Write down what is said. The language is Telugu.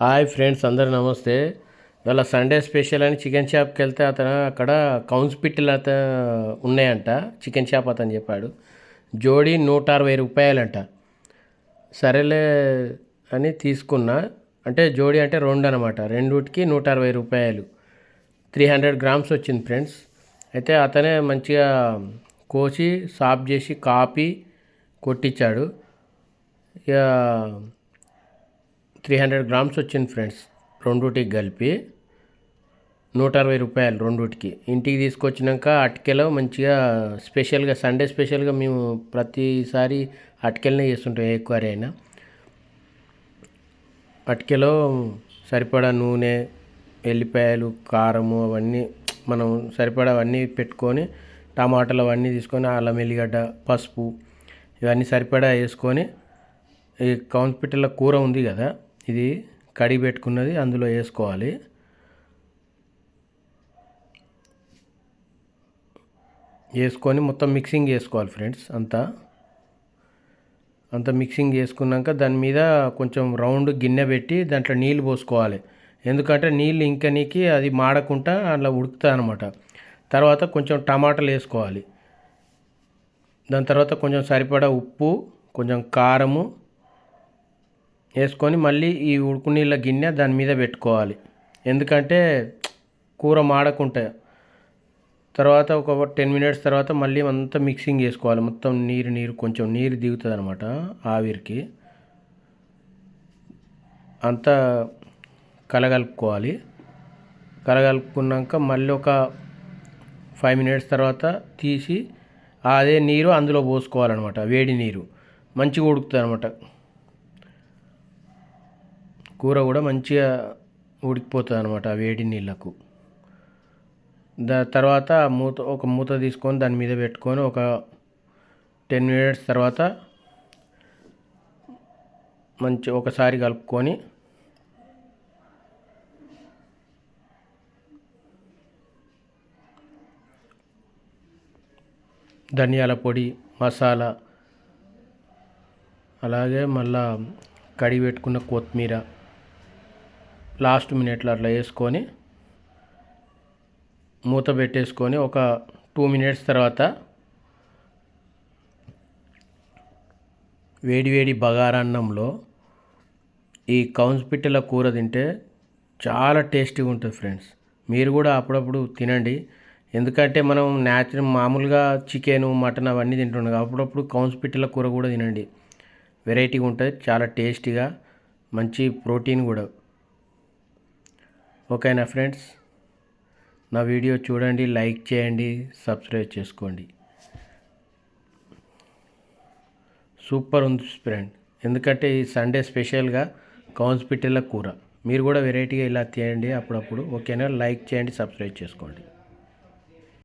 హాయ్ ఫ్రెండ్స్ అందరు నమస్తే. ఇవాళ సండే స్పెషల్ అని చికెన్ షాప్కి వెళ్తే అతను అక్కడ కౌన్స్ పిట్టలు అత ఉన్నాయంట. చికెన్ షాప్ అతను చెప్పాడు. జోడి నూట అరవై రూపాయలంట. సరేలే అని తీసుకున్నా. అంటే జోడి అంటే రెండు అనమాట రెండుకి నూట అరవై రూపాయలు. త్రీ హండ్రెడ్ గ్రామ్స్ వచ్చింది ఫ్రెండ్స్. అయితే అతనే మంచిగా కోసి సాఫ్ చేసి కాపీ కొట్టించాడు. ఇక త్రీ హండ్రెడ్ గ్రామ్స్ వచ్చింది ఫ్రెండ్స్. రెండుటికి కలిపి నూట అరవై రూపాయలు రెండుటికి. ఇంటికి తీసుకొచ్చినాక అటుకెలో మంచిగా స్పెషల్గా సండే స్పెషల్గా మేము ప్రతిసారి అటుకెలనే చేస్తుంటాం ఏ కర్రీ అయినా. అటుకెలో సరిపడా నూనె ఎల్లిపాయలు కారము అవన్నీ మనం సరిపడా అవన్నీ పెట్టుకొని టమాటాలు అవన్నీ తీసుకొని అల్లం ఎల్లిగడ్డ పసుపు ఇవన్నీ సరిపడా వేసుకొని ఈ కౌన్పిట్టల కూర ఉంది కదా ఇది కడిగి పెట్టుకున్నది అందులో వేసుకోవాలి. వేసుకొని మొత్తం మిక్సింగ్ చేసుకోవాలి ఫ్రెండ్స్ అంతా. అంత మిక్సింగ్ చేసుకున్నాక దాని మీద కొంచెం రౌండ్ గిన్నె పెట్టి దాంట్లో నీళ్ళు పోసుకోవాలి. ఎందుకంటే నీళ్ళు ఇంకనికి అది మాడకుండా అలా ఉడుకుతా అనమాట తర్వాత కొంచెం టమాటాలు వేసుకోవాలి. దాని తర్వాత కొంచెం సరిపడా ఉప్పు కొంచెం కారము వేసుకొని మళ్ళీ ఈ ఉడుకు నీళ్ళ గిన్నె దాని మీద పెట్టుకోవాలి. ఎందుకంటే కూర మాడకుంటే. తర్వాత ఒక టెన్ మినిట్స్ తర్వాత మళ్ళీ అంతా మిక్సింగ్ చేసుకోవాలి. మొత్తం నీరు నీరు కొంచెం నీరు దిగుతుంది అనమాట ఆవిరికి. అంతా కలగలుపుకోవాలి. కలగలుపుకున్నాక మళ్ళీ ఒక ఫైవ్ మినిట్స్ తర్వాత తీసి అదే నీరు అందులో పోసుకోవాలన్నమాట. వేడి నీరు. మంచిగా ఉడుకుతుంది అనమాట కూర కూడా మంచిగా ఉడికిపోతుంది అనమాట ఆ వేడి నీళ్ళకు. దా తర్వాత మూత ఒక మూత తీసుకొని దాని మీద పెట్టుకొని ఒక టెన్ మినిట్స్ తర్వాత మంచి ఒకసారి కలుపుకొని ధనియాల పొడి మసాలా అలాగే మళ్ళా కడిగి పెట్టుకున్న కొత్తిమీర లాస్ట్ మినిట్లో అట్లా వేసుకొని మూత పెట్టేసుకొని ఒక టూ మినిట్స్ తర్వాత వేడి వేడి బగారన్నంలో ఈ కౌన్స్ పిట్టెల కూర తింటే చాలా టేస్టీగా ఉంటుంది ఫ్రెండ్స్. మీరు కూడా అప్పుడప్పుడు తినండి. ఎందుకంటే మనం న్యాచురల్ మామూలుగా చికెన్ మటన్ అవన్నీ తింటుండగా అప్పుడప్పుడు కౌన్స్ పిట్టెల కూర కూడా తినండి. వెరైటీగా ఉంటుంది చాలా టేస్టీగా మంచి ప్రోటీన్ కూడా. ఓకేనా ఫ్రెండ్స్ నా వీడియో చూడండి లైక్ చేయండి సబ్స్క్రైబ్ చేసుకోండి. సూపర్ ఉంది ఫ్రెండ్. ఎందుకంటే ఈ సండే స్పెషల్గా కౌన్స్ కూర. మీరు కూడా వెరైటీగా ఇలా చేయండి అప్పుడప్పుడు. ఓకేనా? లైక్ చేయండి సబ్స్క్రైబ్ చేసుకోండి.